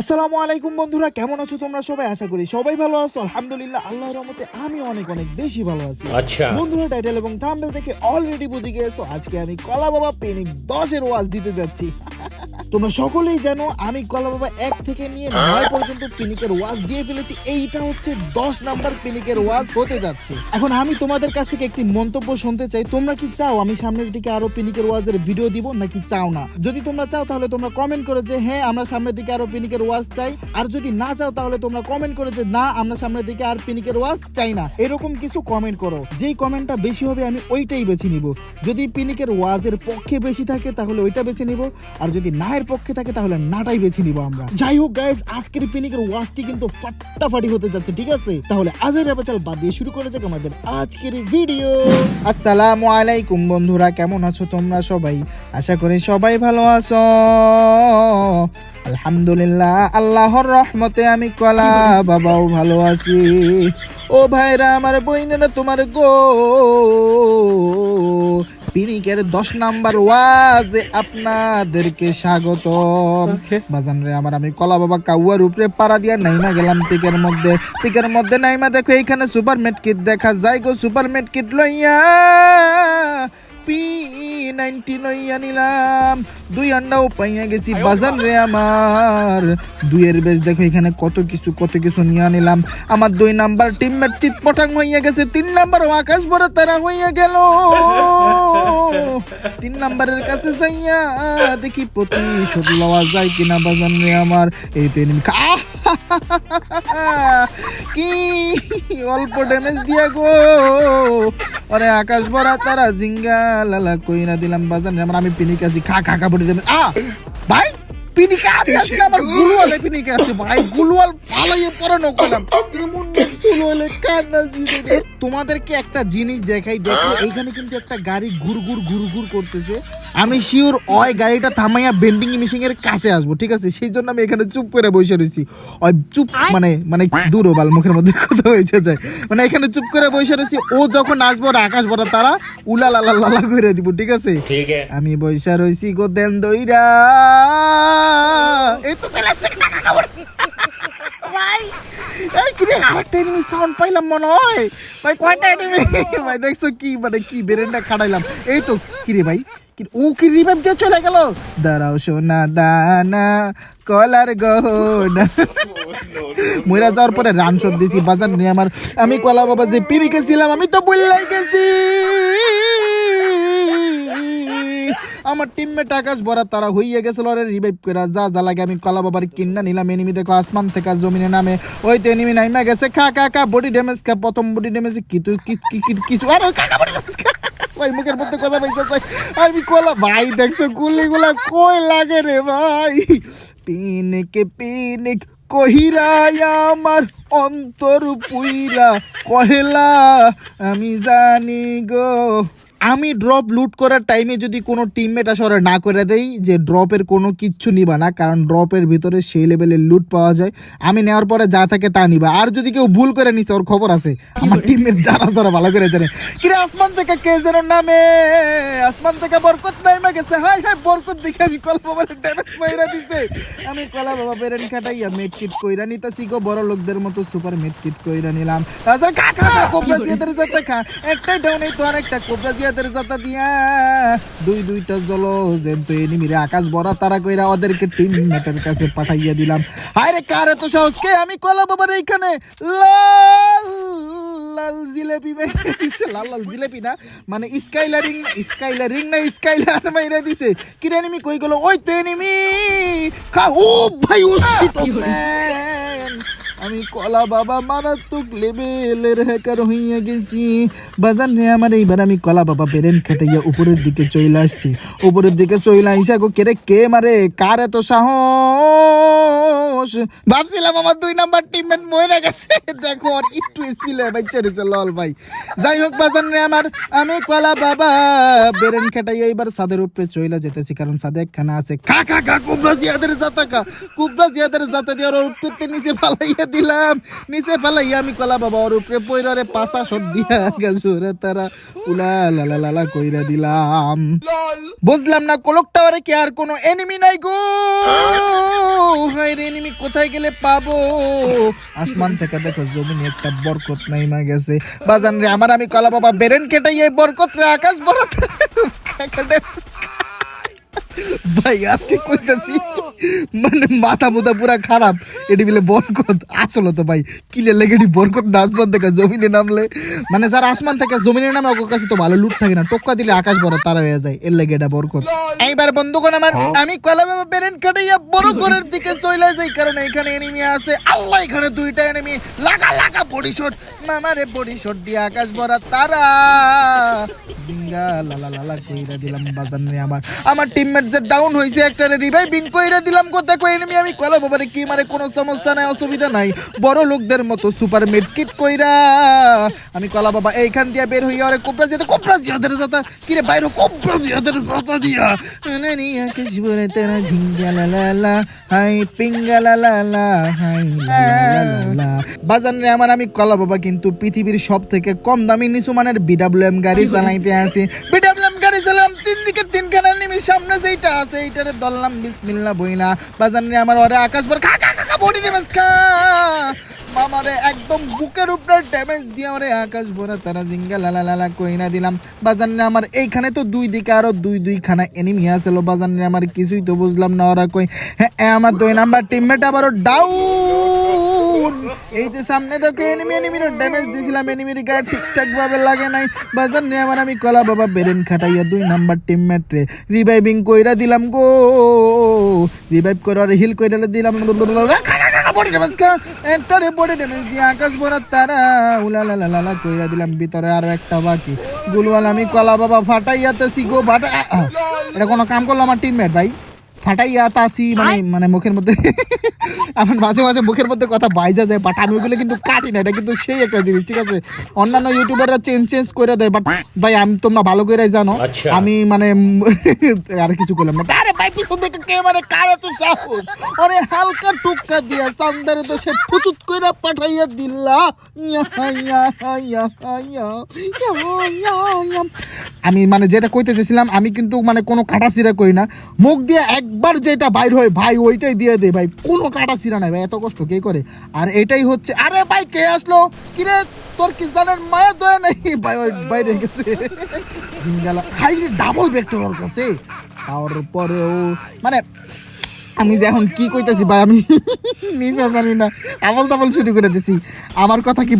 আসসালামু আলাইকুম বন্ধুরা কেমন আছো তোমরা সবাই? আশা করি সবাই ভালো আছো। আলহামদুলিল্লাহ আল্লাহর রহমতে আমি অনেক অনেক বেশি ভালো আছি। আচ্ছা। বন্ধুরা টাইটেল এবং থাম্বনেল দেখে অলরেডি বুঝে গিয়েছো আজকে আমি কলা বাবা পেনিক এর ওয়াজ দিতে যাচ্ছি। তোমরা সকলেই জানো আমি কলা বাবা এক থেকে নিয়ে নয় পর্যন্ত পিনিকের ওয়াজ দিয়ে ফেলেছি। এইটা হচ্ছে দশ নাম্বার পিনিকের ওয়াজ হতে যাচ্ছে। এখন আমি তোমাদের কাছ থেকে একটি মন্তব্য শুনতে চাই। তোমরা কি চাও আমি সামনের দিকে আরও পিনিকের ওয়াজের ভিডিও দিব নাকি চাও না? যদি তোমরা চাও তাহলে তোমরা কমেন্ট করে যে হ্যাঁ আমরা সামনের দিকে আরও পিনিকের ওয়াজ চাই। আর যদি না চাও তাহলে তোমরা কমেন্ট করে যে না আমরা সামনের দিকে আর পিনিকের ওয়াজ চাই না। এরকম কিছু কমেন্ট করো। যেই কমেন্টটা বেশি হবে আমি ওইটাই বেছে নিব। যদি পিনিকের ওয়াজের পক্ষে বেশি থাকে তাহলে ওইটা বেছে নিব। আর যদি না এর পক্ষে থাকে, তাহলে নাটাই বেছে নিব আমরা। যাই হোক গাইজ আজকের পিনিকের ওয়াজটি কিন্তু ফাটাফাটি হতে যাচ্ছে, ঠিক আছে? তাহলে আজের রেপাচাল বাদ দিয়ে শুরু করে যাক আমাদের আজকের ভিডিও আসসালামু আলাইকুম বন্ধুরা, কেমন আছো তোমরা সবাই? আশা করি সবাই ভালো আছো। আলহামদুলিল্লাহ, আল্লাহর রহমতে আমি কলা বাবাও ভালো আছি। ও ভাইরা, আমার বইনেরা তোমার গো। পিনিকের দশ নাম্বার ওয়াজে আপনাদেরকে স্বাগত বাজান রে আমার আমি কলা বাবা কাউয়ার উপরে পাড়া দিয়া নাইমা গেলাম পিকের মধ্যে। পিকের মধ্যে নাইমা দেখো এইখানে সুপার মেট কিট দেখা যায় গো সুপার মেট কিট লইয়া। পি নাইনটি লইয়া নিলাম দুই আন্ডাও পাইয়া গেছি বাজান রে আমার। দুইয়ের বেশ দেখো এখানে কত কিছু কত কিছু নিয়ে নিলাম আমার দুই নাম্বার টিমমেট চিত পটাং হইয়া গেছে, তিন নাম্বার আকাশ ভরে তারা হইয়া গেল। তিন নাম্বারের কাছে যাইয়া দেখি প্রতিশোধ লওয়া যায় কিনা বাজান রে আমার। এই তো! কি অল্প ড্যামেজ দিয়া গো। আরে আকাশ বড়া তারা জিঙ্গা, লালা কই না দিলাম বাজান আমরা আমি পিনিক আছি, খা খা খা বডি আ, ভাই, পিনিকা আমি আছি না, আমার গুলওয়ালে পিনিকা আছে, ভাই। গুলওয়াল ফালাইয়ে পরে নকলাম হলে কান্না জিরে তোমাদেরকে একটা জিনিস দেখাই দেখো এইখানে কিন্তু একটা গাড়ি ঘুর ঘুর ঘুর ঘুর করতেছে। আমি শিওর ওই গাড়িটা থামাইয়া বেন্ডিং মেশিন এর কাছে আসব ঠিক আছে? সেই জন্য আমি এখানে চুপ করে বসে রয়েছি ওই চুপ মানে মানে দূর বাল মুখের মধ্যে কথা হয়েছে যায় মানে এখানে চুপ করে বসে রয়েছি ও যখন আসব ওর আকাশ ভরা তারা উলা লালা লালা করে দিব ঠিক আছে? আমি বৈশা রইছি গো দেন দইরা। এই তো চলে আসছে ভাই এই আরেকটা এনিমি সাউন্ড পাইলাম মনে হয়। ভাই কয়টা এনিমি ভাই দেখছ কি মানে কি এই তো কি রে ভাই ও কি রিভাইভ দিয়ে চলে গেল? দাঁড়াও সোনা দানা কলার গহনা। মইরা যাওয়ার পরে রান শট দিছি বাজার নিয়ে আমার আমি কলা বাবা যে পিড়ি গেছিলাম আমি তো বললাই গেছি আমার টিমমেট আকাশ ভরা তারা হইয়া গেছিল ওরে রিভাইভ করে যা যা লাগে আমি কলা বাবার কিন্না নিলাম এনিমি দেখো আসমান থেকে জমিনে নামে। ওই তো এনিমি নাইমা গেছে, খা খা খা বডি ড্যামেজ খা, প্রথম বডি ড্যামেজ কি তুই কিছু আরে কাকা বডি ড্যামেজ খা। ভাই মুখের মধ্যে কথা পাইছে আমি কলা ভাই, দেখছ গুলিগুলা কই লাগে রে ভাই? পিনিক পিনিক কহিরাই আমার অন্তর পুইরা, কহেলা, আমি জানি গো। আমি ড্রপ লুট করার টাইমে যদি কোনো টিমমেট আসে ওরা না করে দেই যে ড্রপের কোনো কিচ্ছু নিবা না কারণ ড্রপের ভিতরে সেই লেভেলের লুট পাওয়া যায়। আমি নেওয়ার পরে যা থাকে তা নিবা। আর যদি কেউ ভুল করে নিছে ওর খবর আছে। আমার টিমমেট যারা যারা ভালো করে জানে। কিরে আসমান থেকে কে যেন নামে? আসমান থেকে বরকত নাইমা গেছে। হাই হাই বরকত দেখে আমি কলা বাবার ড্যামেজ মাইরা দিছে। আমি কলা বাবা বেরেন খাটাইয়া মেড কিট কইরা নিতাছি গো বড় লোকদের মতো সুপার মেড কিট কইরা নিলাম। আচ্ছা খা খা খা কোবরা জিয়াদের সাথে খা। একটাই ডাউন এই তো আরেকটা কোবরা জিয়াদের সাথে দিয়া। দুই দুইটা জলো যেন তো এনিমিরে আকাশ ভরা তারা কইরা ওদেরকে টিম মেটের কাছে পাঠাইয়া দিলাম। হায় রে কার এত সাহস? কে? আমি কলা বাবার এইখানে। লাল লাল জিলেপি দিছে। লাল লাল জিলেপি না মানে স্কাইলারিং স্কাইলারিং না স্কাইলার মাইরা দিছে। কিরে এনিমি কই গেল? ওই তো এনিমি। খা ও ভাই ও শিট ম্যান আমি কলা বাবা মারাত্মক লেভেলের হ্যাকার হইয়া গেছি। বাজান রে আমার, এইবার আমি কলা বাবা বেরেন খাটাইয়া উপরের দিকে চলে আসছি। উপরের দিকে চলে আইসা গো, কেরে কে মারে? কার এত সাহস? ভাবছিলাম আমার দুই নাম্বার টিমমেট মরে গেছে। দেখো, আর একটু স্পিলে বাচ্চা রয়েছে লল ভাই। যাই হোক, বাজান রে আমার, আমি কলা বাবা বেরেন খাটাইয়া এবার সাদের উপরে চইলা যেতেছি, কারণ সাদে একখানা আছে। খা খা খা, কুবরা জিয়াদের জাতা খা কুবরা জিয়াদের জাতা দিয়ে ওর উপরে নিচে ফালাইয়া দিলাম। নিচে ফেলাই আমি কলা বাবা ওর উপরে পয়রারে পাশা সব দিয়া গেছে তারা উলা লালা লালা কইরা দিলাম। বুঝলাম না কলক টাওয়ারে কি আর কোনো এনিমি নাই গো? হাই রে এনিমি কোথায় গেলে পাবো? আসমান থেকে দেখো জমিনে একটা বরকত নাই মা গেছে। বাজান রে আমার আমি কলা বাবা বেরেন কেটে এই বরকত রে আকাশ বরত ভাই, আজকে কইতাছি মানে মাথা মুথা পুরা খারাপ। এটি বলে বরকত, আসলে তো ভাই। কিলে লেগে বরকত না, আসমান থেকে জমিনে নামলে। মানে যারা আসমান থেকে জমিনে নামে ওর কাছে তো ভালো লুট থাকে না। টোক্কা দিলে আকাশ বড়, তারা হয়ে যায়। এর লেগে এটা বরকত। এইবার বন্ধুগণ আমার, আমি কলা বাবা বেরেন কাটাইয়া বড় ঘরের দিকে চলে যাই, কারণ এখানে এনিমি আছে। আল্লাহ, এখানে দুইটা এনিমি লাগা লাগা, বডি শট। মামারে বডি দিয়ে আকাশ ভরা তারা। জিঙ্গা লালা লালা কইরা দিলাম আমার আমার টিমমেট যে ডাউন হইছে একটা রিভাইভিং কইরা দিলাম কো দেখো এনিমি আমি কলা বাবারে কি মারে কোনো সমস্যা নাই অসুবিধা নাই বড় লোকদের মতো সুপার মেড কিট কইরা আমি কলা বাবা এইখান দিয়া বের হইয়া আরে কোপরা যেতে কোপরা জিয়াদের সাথে কি রে বাইরে কোপরা জিয়াদের সাথে দিয়া নানি আকাশ ভরে তেরা ঝিঙ্গা লা লা লা হাই পিঙ্গা লা লা লা হাই লা লা লা লা বাজান রে আমার আমি কলা বাবা কিন্তু পৃথিবীর সব থেকে কম দামি নিচু মানের বিডাব্লিউএম গাড়ি চালাইতে আছি। বিডাব্লিউএম গাড়ি চালাম তিন দিকে তিনখানা নিমি সামনে যেইটা আছে এইটারে দললাম বিসমিল্লাহ বইনা বাজান রে আমার ওরে আকাশ ভর খা খা খা, বডি ড্যামেজ মামারে একদম বুকের উপরে ড্যামেজ দিয়ে আমারে আকাশ ভরা তারা জিঙ্গা লালা লালা কইনা দিলাম। বাজান রে আমার এইখানে তো দুই দিকে আরও দুই দুই খানা এনিমি আসল বাজান রে আমার কিছুই তো বুঝলাম না ওরা কই। হ্যাঁ আমার দুই নাম্বার টিমমেট আবারও ডাউন এই যে সামনে দেখো এনিমি এনিমির ড্যামেজ দিছিলাম। এনিমির গায়ে ঠিকঠাক ভাবে লাগে নাই। বাজান রে আমার আমি কলা বাবা বেরেন খাটাইয়া দুই নাম্বার টিমমেট রে রিভাইভিং কইরা দিলাম গো। রিভাইভ করে আর হিল কইরা দিলাম একটারে বডি ড্যামেজ দিয়ে আকাশ ভরা তারা উলা লা লা লা লা কইরা দিলাম, ভিতরে আরও একটা বাকি। গুলওয়াল আমি কলা বাবা ফাটাইয়াতেছি গো, ফাটা। এটা কোনো কাম করল আমার টিমমেট ভাই? ফাটাইয়া তাসি মানে মানে মুখের মধ্যে আমার মাঝে মাঝে মুখের মধ্যে কথা বাইজা যায় বাট আমি ওগুলো কিন্তু কাটি না এটা কিন্তু সেই একটা জিনিস ঠিক আছে? অন্যান্য ইউটিউবাররা চেঞ্জ চেঞ্জ করে দেয় বাট ভাই আমি তোমরা ভালো করে জানো আচ্ছা। আমি মানে আর কিছু করলাম না। আরে ভাই পিছন কে মানে কারে তো সাহস? আরে হালকা টুক্কা দিয়া সান্দারে তো সে ফুচুত কইরা পাঠাইয়া দিলা। ইয়া, ইয়া, ইয়া, ইয়া, ইয়া, ইয়া, ইয়া। আমি মানে যেটা কইতে চেয়েছিলাম আমি কিন্তু মানে কোনো কাটা সিরা কই না। মুখ দিয়ে একবার যেটা বাইর হয় ভাই ওইটাই দিয়ে দে ভাই। কোনো কাটা সিরা নাই ভাই এত কষ্ট কে করে? আর এটাই হচ্ছে আরে ভাই কে আসলো? কিরে তোর কি জানার মায়া দয়া নেই? বাইরে গেছে। জিঙ্গালা হাইলি ডাবল ভেক্টর ওর কাছে। তারপরেও মানে আমি যে এখন কি কইতেছি ভাই, আমি নিজেও জানি না। আমল তামল শুরু করে দিছি। আমার কথা কি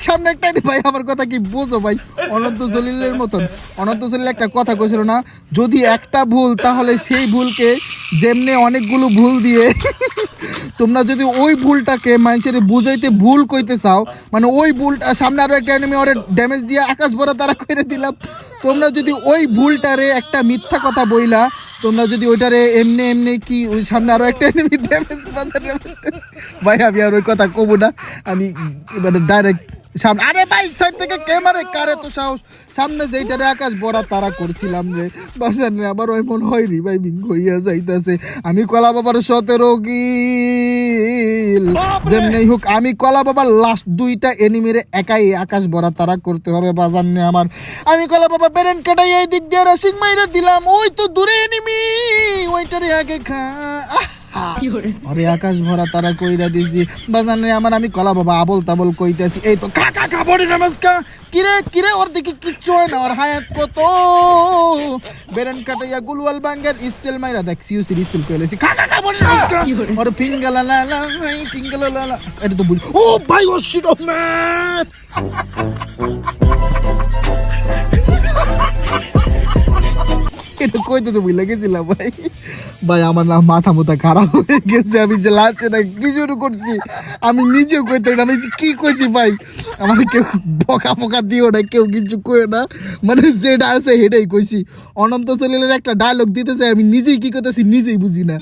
সামনে একটা ভাই, আমার কথা কি বোঝো ভাই? অনন্ত জলিলের মতন। অনন্ত জলিল একটা কথা কইছিল না, যদি একটা ভুল, তাহলে সেই ভুলকে যেমনে অনেকগুলো ভুল দিয়ে, তোমরা যদি ওই ভুলটাকে মানুষের বুঝাইতে ভুল কইতে চাও মানে ওই ভুলটা, সামনে আরও একটা এনিমি ওরে ড্যামেজ দিয়ে আকাশ ভরা তারা করে দিলাম। তোমরা যদি ওই ভুলটারে একটা মিথ্যা কথা বইলা, তোমরা যদি ওইটারে এমনি এমনি কি ওই সামনে আরও একটা এনিমি ভাই, আমি আর ওই কথা কবো না। আমি মানে ডাইরেক্ট সামনে। আরে ভাই সাইড থেকে কে মারে? কারে তো সাহস? সামনে যেইটারে আকাশ বড়া তারা করছিলাম রে। বাসার রে আমার ওই মন হয় রি ভাই বিঙ্গ হইয়া যাইতাছে। আমি কলা বাবার সতেরো গিল যেমনি হোক আমি কলা বাবার লাস্ট দুইটা এনিমিরে একাই আকাশ ভরা তারা করতে হবে বাজার নে আমার। আমি কলা বাবা বেরেন কাটাই এই দিক দিয়ে রাসিং মাইরা দিলাম। ওই তো দূরে এনিমি ওইটারে আগে খা। আহা। আরে আকাশ ভরা তারা কইরা দিছি বাজান আমার আমি কলা বাবা আবল তাবল কইতাছি। এই তো খা খা খা বডি নমস্কার। কিরে কিরে ওর দিকে কিচ্ছু হয় না ওর হায়াত কত? বেরেন কাটাইয়া গুলওয়াল বাঙ্গের স্পেল মাইরা দেখ সিউসি স্পেল কইলেছি খা খা খা বডি নমস্কার। ওর ফিঙ্গালা লা লা হাই ফিঙ্গালা লা লা এটা তো বুঝ ও ভাই ও শিট ম্যান এটা কইতে তো বুঝলে গেছিলাম ভাই। ভাই, আমার না মাথা মোথা খারাপ হয়ে গেছে। আমি যে লাস্টে না কি শুরু করছি? আমি নিজেও কইতে আমি কি কইছি ভাই? আমার কেউ বকা মকা দিও না, কেউ কিছু কই না। মানে যেটা আছে সেটাই কইছি। অনন্ত চলিলের একটা ডায়লগ দিতে চাই, আমি নিজেই কি করতেছি নিজেই বুঝি না।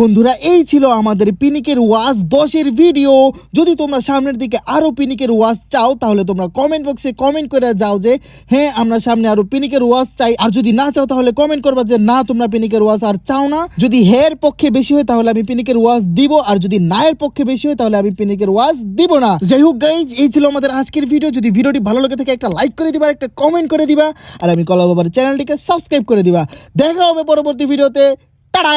বন্ধুরা, এই ছিল আমাদের পিনিকের ওয়াজ দশের ভিডিও যদি তোমরা সামনের দিকে আরও পিনিকের ওয়াজ চাও, তাহলে তোমরা কমেন্ট বক্সে কমেন্ট করে যাও যে হ্যাঁ আমরা সামনে আরও পিনিকের ওয়াজ চাই। আর যদি না চাও, তাহলে কমেন্ট করবা যে, না, তোমরা পিনিকের ওয়াজ আর চাও না। যদি হের পক্ষে বেশি হয়, তাহলে আমি পিনিকের ওয়াজ দিব। আর যদি নায়ের পক্ষে বেশি হয়, তাহলে আমি পিনিকের ওয়াজ দিব না। যাই হোক গাইজ এই ছিল আমাদের আজকের ভিডিও যদি ভিডিওটি ভালো লাগে থাকে, একটা লাইক করে দিবা একটা কমেন্ট করে দিবা। আর আমি কলা বাবার চ্যানেলটিকে সাবস্ক্রাইব করে দিবা। দেখা হবে পরবর্তী ভিডিওতে টাটা!